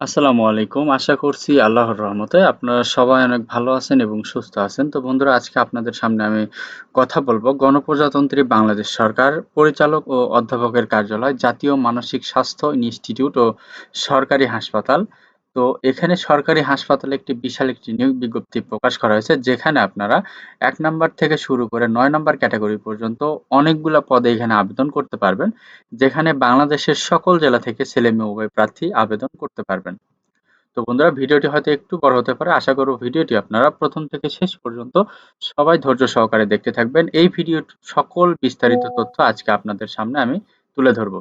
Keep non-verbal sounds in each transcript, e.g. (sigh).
আসসালামু আলাইকুম। আশা করছি আল্লাহর রহমতে আপনারা সবাই অনেক ভালো আছেন এবং সুস্থ আছেন। তো বন্ধুরা আজকে আপনাদের সামনে আমি কথা বলব গণপ্রজাতন্ত্রী বাংলাদেশ সরকার পরিচালক ও অধ্যাপকের কার্যালয়, জাতীয় মানসিক স্বাস্থ্য ইনস্টিটিউট ও সরকারি হাসপাতাল। তো এখানে সরকারি হাসপাতালে একটি বিশাল একটি নিয়োগ বিজ্ঞপ্তি প্রকাশ করা হয়েছে, যেখানে আপনারা এক নাম্বার থেকে শুরু করে নয় নাম্বার ক্যাটাগরি পর্যন্ত অনেকগুলা পদে এখানে আবেদন করতে পারবেন। যেখানে বাংলাদেশের সকল জেলা থেকে ছেলে-মেয়ে উভয় প্রার্থী আবেদন করতে পারবেন। তো বন্ধুরা, ভিডিওটি হয়তো একটু বড় হতে পারে। আশা করব ভিডিওটি আপনারা প্রথম থেকে শেষ পর্যন্ত সবাই ধৈর্য সহকারে দেখতে থাকবেন। এই ভিডিওর সকল বিস্তারিত তথ্য আজকে আপনাদের সামনে আমি তুলে ধরব।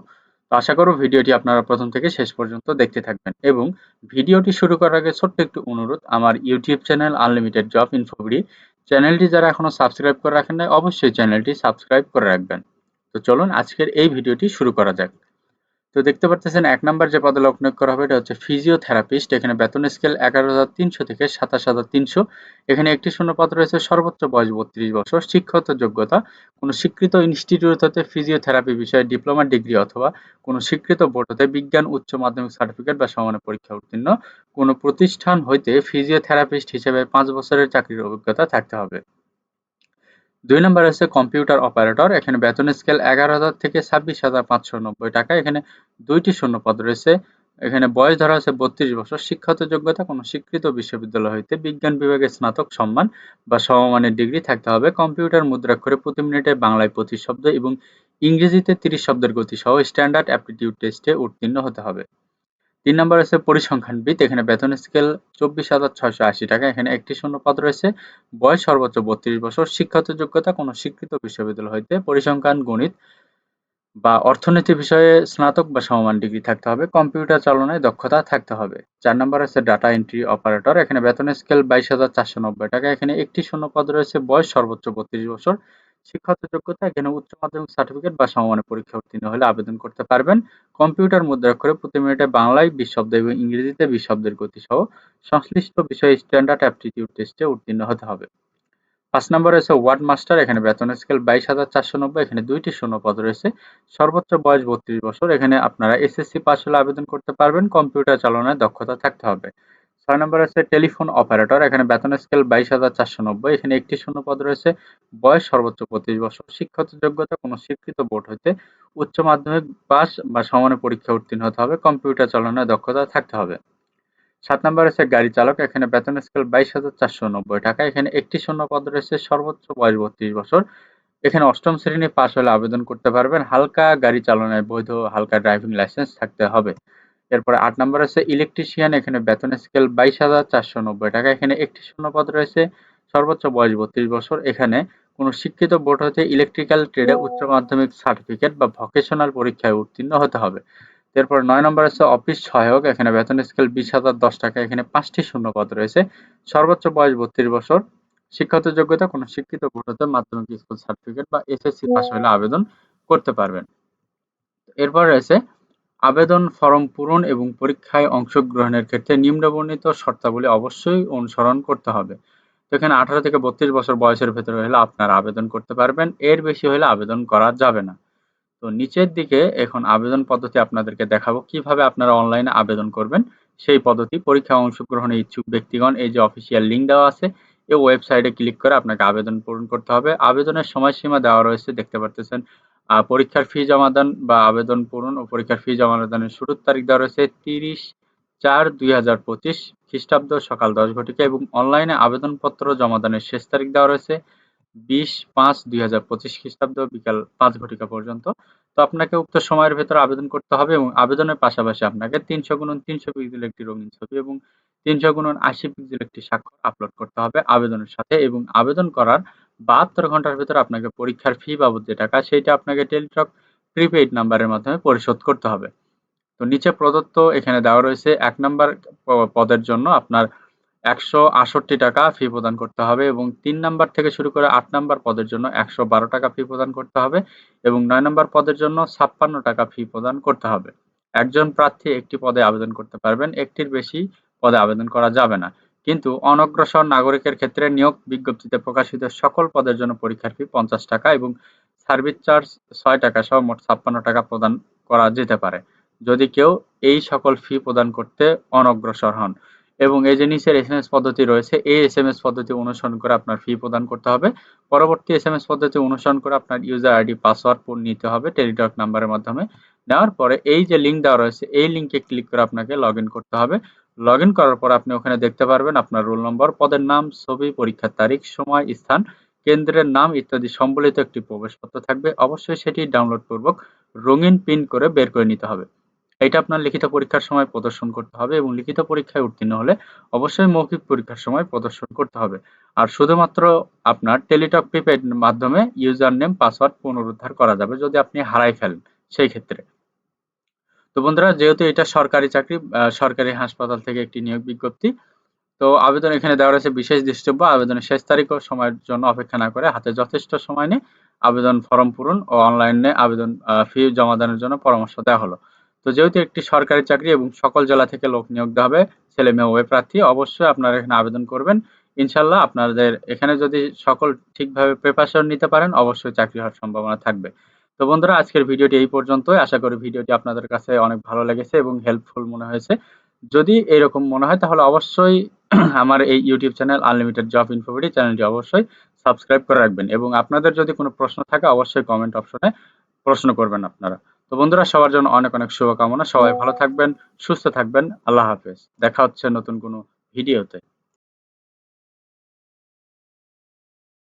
তো আশা করব ভিডিওটি আপনারা প্রথম থেকে শেষ পর্যন্ত দেখতে থাকবেন এবং ভিডিওটি শুরু করার আগে ছোট্ট একটু অনুরোধ, আমার YouTube channel unlimited job info BD চ্যানেলটি যারা এখনও সাবস্ক্রাইব করে রাখেন নাই, অবশ্যই চ্যানেলটি সাবস্ক্রাইব করে রাখবেন। তো চলুন আজকের এই ভিডিওটি শুরু করা যাক। তো দেখতে পারতেছেন, এক নাম্বার যে পদে লোক করা হবে, এটা হচ্ছে ফিজিওথেরাপিস্ট এখানে বেতন স্কেল এগারো হাজার তিনশো থেকে সাতাশ হাজার তিনশো। এখানে একটি শূন্য পদ রয়েছে, সর্বোচ্চ বয়স বত্রিশ বছর, শিক্ষাগত যোগ্যতা, কোনো স্বীকৃত ইনস্টিটিউট হতে ফিজিওথেরাপি বিষয়ে ডিপ্লোমা ডিগ্রি অথবা কোনো স্বীকৃত বোর্ড হতে বিজ্ঞান, উচ্চ মাধ্যমিক সার্টিফিকেট বা সমানের পরীক্ষা উত্তীর্ণ। কোনো প্রতিষ্ঠান হইতে ফিজিওথেরাপিস্ট হিসেবে পাঁচ বছরের চাকরির অভিজ্ঞতা থাকতে হবে। দুই নম্বর আছে কম্পিউটার অপারেটর। এখানে বেতন স্কেল এগারো হাজার থেকে ছাব্বিশ হাজার পাঁচশো নব্বই টাকা। এখানে দুইটি শূন্য পদ রয়েছে। এখানে বয়স ধরা আছে বত্রিশ বছর। শিক্ষাগত যোগ্যতা, কোনো স্বীকৃত বিশ্ববিদ্যালয় হইতে বিজ্ঞান বিভাগে স্নাতক সম্মান বা সমমানের ডিগ্রি থাকতে হবে। কম্পিউটার মুদ্রাক্ষরে প্রতি মিনিটে বাংলায় পঁচিশ শব্দ এবং ইংরেজিতে তিরিশ শব্দের গতি সহ স্ট্যান্ডার্ড অ্যাপটিটিউড টেস্টে উত্তীর্ণ হতে হবে। তিন নম্বর আছে পরিসংখ্যানবিদ এখানে বেতন স্কেল চব্বিশ হাজার ছয়শো আশি টাকা। এখানে একটি শূন্য পদ রয়েছে। বয়স সর্বোচ্চ বত্রিশ বছর। শিক্ষাগত যোগ্যতা কোনো স্বীকৃত বিশ্ববিদ্যালয় হইতে পরিসংখ্যান, গণিত বা অর্থনীতি বিষয়ে স্নাতক বা সমমান ডিগ্রি থাকতে হবে। কম্পিউটার চালনায় দক্ষতা থাকতে হবে। চার নম্বর আছে ডাটা এন্ট্রি অপারেটর। এখানে বেতন স্কেল বাইশ হাজার চারশো নব্বই টাকা। এখানে একটি শূন্য পদ রয়েছে। বয়স সর্বোচ্চ বত্রিশ বছর। শিক্ষাগত যোগ্যতা এখানে উচ্চ মাধ্যমিক সার্টিফিকেট বা সমমানের পরীক্ষা উত্তীর্ণ হলে আবেদন করতে পারবেন। কম্পিউটার মুদ্রাক্ষরে প্রতি মিনিটে বাংলায় বিশ শব্দ এবং ইংরেজিতে বিশ শব্দের গতি সহ সংশ্লিষ্ট বিষয়ে স্ট্যান্ডার্ড অ্যাপটিটিউড টেস্টে উত্তীর্ণ হতে হবে। পাঁচ নম্বর রয়েছে ওয়ার্ড মাস্টার, এখানে বেতন স্কেল বাইশ হাজার চারশো নব্বই, এখানে দুইটি শূন্য পদ রয়েছে। সর্বোচ্চ বয়স বত্রিশ বছর, এখানে আপনারা এসএসসি পাস হলে আবেদন করতে পারবেন, কম্পিউটার চালনায় দক্ষতা থাকতে হবে। ছয় নম্বর আছে টেলিফোন অপারেটর, এখানে বেতন স্কেল বাইশ হাজার চারশো নব্বই, এখানে একটি শূন্য পদ রয়েছে, বয়স সর্বোচ্চ পঁচিশ বছর শিক্ষাগত যোগ্যতা কোনো স্বীকৃত বোর্ড হইতে উচ্চ মাধ্যমিক পাস বা সমানে পরীক্ষা উত্তীর্ণ হতে হবে, কম্পিউটার চালনায় দক্ষতা থাকতে হবে। সাত নম্বর আছে গাড়ি চালক, এখানে বেতন স্কেল বাইশ হাজার চারশো নব্বই টাকা, এখানে একটি শূন্য পদ রয়েছে, সর্বোচ্চ বয়স বত্রিশ বছর, এখানে অষ্টম শ্রেণি পাস হলে আবেদন করতে পারবেন, হালকা গাড়ি চালনায় বৈধ, হালকা ড্রাইভিং লাইসেন্স থাকতে হবে। এরপরে আট নম্বর আছে ইলেকট্রিশিয়ান এখানে বেতন স্কেল বাইশ হাজার চারশো নব্বই টাকা। এখানে একটি শূন্য পদ রয়েছে, সর্বোচ্চ বয়স বত্রিশ বছর। এখানে কোনো শিক্ষিত বোর্ড হতে ইলেকট্রিক্যাল ট্রেডে উচ্চ মাধ্যমিক সার্টিফিকেট বা ভকেশনাল পরীক্ষায় উত্তীর্ণ হতে হবে। এরপর নয় নম্বর আছে অফিস সহায়ক, এখানে বেতন স্কেল বিশ হাজার দশ টাকা। এখানে পাঁচটি শূন্য পদ রয়েছে, সর্বোচ্চ বয়স বত্রিশ বছর। শিক্ষাগত যোগ্যতা, কোনো শিক্ষিত বোর্ড হতে মাধ্যমিক স্কুল সার্টিফিকেট বা এসএসসি পাস হলে আবেদন করতে পারবেন। এরপর রয়েছে আবেদন ফরম পূরণ এবং পরীক্ষায় অংশগ্রহণের ক্ষেত্রে নিম্নবর্ণিত শর্তাবলী অবশ্যই অনুসরণ করতে হবে। তো এখানে আঠারো থেকে বত্রিশ বছর বয়সের ভেতরে হলে আপনারা আবেদন করতে পারবেন, এর বেশি হলে আবেদন করা যাবে না। তো নিচের দিকে এখন আবেদন পদ্ধতি আপনাদেরকে দেখাবো, কীভাবে আপনারা অনলাইনে আবেদন করবেন। সেই পদ্ধতি, পরীক্ষায় অংশগ্রহণে ইচ্ছুক ব্যক্তিগণ, এই যে অফিসিয়াল লিঙ্ক দেওয়া আছে, এই ওয়েবসাইটে ক্লিক করে আপনাকে আবেদন পূরণ করতে হবে। আবেদনের সময়সীমা দেওয়া রয়েছে, দেখতে পারতেছেন পরীক্ষার ফি জমাদান বা আবেদন পূরণ ও পরীক্ষার ফি জমাদানের শুরুর তারিখ দেওয়া রয়েছে তিরিশ চার দুই হাজার পঁচিশ খ্রিস্টাব্দ সকাল দশ ঘটিকা এবং অনলাইনে আবেদনপত্র জমাদানের শেষ তারিখ দেওয়া রয়েছে বিশ পাঁচ দুই হাজার পঁচিশ খ্রিস্টাব্দ বিকাল পাঁচ ঘটিকা পর্যন্ত। তো আপনাকে উক্ত সময়ের ভেতর আবেদন করতে হবে এবং আবেদনের পাশাপাশি আপনাকে তিনশো গুণন তিনশো পিক্সেল একটি রঙিন ছবি এবং তিনশো গুণন আশি পিক্সেল একটি স্বাক্ষর আপলোড করতে হবে আবেদনের সাথে এবং আবেদন করার বাহাত্তর ঘণ্টার ভিতরে আপনাকে পরীক্ষার ফি বাবদ যে টাকা, সেইটা আপনাকে টেলিটক প্রিপেইড নাম্বারের মাধ্যমে পরিশোধ করতে হবে। তো নিচে প্রদত্ত এখানে দেওয়া রয়েছে এক নাম্বার পদের জন্য আপনার একশো আষট্টি টাকা ফি প্রদান করতে হবে এবং তিন নাম্বার থেকে শুরু করে আট নাম্বার পদের জন্য একশো বারো টাকা ফি প্রদান করতে হবে এবং নয় নাম্বার পদের জন্য ছাপ্পান্ন টাকা ফি প্রদান করতে হবে। একজন প্রার্থী একটি পদে আবেদন করতে পারবেন, একটির বেশি পদে আবেদন করা যাবে না। কিন্তু অনগ্রসর নাগরিকের ক্ষেত্রে নিয়োগ বিজ্ঞপ্তিতে প্রকাশিত সকল পদের জন্য পরীক্ষার ফি পঞ্চাশ টাকা এবং সার্ভিস চার্জ ছয় টাকা সহ মোট ছাপ্পান্ন টাকা প্রদান করা যেতে পারে। যদি কেউ এই সকল ফি প্রদান করতে অনগ্রসর হন এবং এই যে নিচের এস এম এস পদ্ধতি রয়েছে, এই এস এম এস পদ্ধতি অনুসরণ করে আপনার ফি প্রদান করতে হবে। পরবর্তী এস এম এস পদ্ধতি অনুসরণ করে আপনার ইউজার আইডি পাসওয়ার্ড নিতে হবে টেলিটক নাম্বারের মাধ্যমে। নেওয়ার পরে এই যে লিঙ্ক দেওয়া রয়েছে, এই লিঙ্কে ক্লিক করে আপনাকে লগ করতে হবে। লগ ইন করার পর আপনি ওখানে দেখতে পারবেন আপনার রোল নম্বর, পদের নাম, ছবি, পরীক্ষার তারিখ, সময়, স্থান, কেন্দ্রের নাম ইত্যাদি সম্বলিত একটি প্রবেশপত্র থাকবে। অবশ্যই সেটি ডাউনলোড পূর্বক রঙিন প্রিন্ট করে বের করে নিতে হবে। এটা আপনার লিখিত পরীক্ষার সময় প্রদর্শন করতে হবে এবং লিখিত পরীক্ষায় উত্তীর্ণ হলে অবশ্যই মৌখিক পরীক্ষার সময় প্রদর্শন করতে হবে। আর শুধুমাত্র আপনার টেলিটক প্রিপেড মাধ্যমে ইউজার নেম পাসওয়ার্ড পুনরুদ্ধার করা যাবে যদি আপনি হারাই ফেলেন সেই ক্ষেত্রে। তো বন্ধুরা, যেহেতু এটা সরকারি চাকরি সরকারি হাসপাতাল থেকে একটি নিয়োগ বিজ্ঞপ্তি, তো আবেদন এখানে দেওয়া রয়েছে বিশেষ দৃষ্টব্য আবেদনের শেষ তারিখ ও সময়ের জন্য অপেক্ষা না করে হাতে যথেষ্ট সময় নিয়ে আবেদন ফর্ম পূরণ ও অনলাইনে আবেদন ফি জমা দানের জন্য পরামর্শ দেওয়া হলো। তো যেহেতু একটি সরকারি চাকরি এবং সকল জেলা থেকে লোক নিয়োগ দেওয়া হবে, ছেলে মেয়ে ওয়ে প্রার্থী, অবশ্যই আপনারা এখানে আবেদন করবেন। ইনশাল্লাহ আপনাদের এখানে যদি সকল ঠিকভাবে প্রিপারেশন নিতে পারেন, অবশ্যই চাকরি হওয়ার সম্ভাবনা থাকবে। তো বন্ধুরা, আজকের ভিডিওটি এই পর্যন্তই। আশা করি ভিডিওটি আপনাদের কাছে অনেক ভালো লেগেছে এবং হেল্পফুল মনে হয়েছে। যদি এরকম মনে হয়, তাহলে অবশ্যই (clears throat) আমার এই YouTube channel unlimited job info BD চ্যানেলটি অবশ্যই সাবস্ক্রাইব করে রাখবেন এবং আপনাদের যদি কোনো প্রশ্ন থাকে, অবশ্যই কমেন্ট অপশনে প্রশ্ন করবেন আপনারা। তো বন্ধুরা, সবার জন্য অনেক অনেক শুভকামনা। সবাই ভালো থাকবেন, সুস্থ থাকবেন। আল্লাহ হাফেজ। দেখা হচ্ছে নতুন কোনো ভিডিওতে।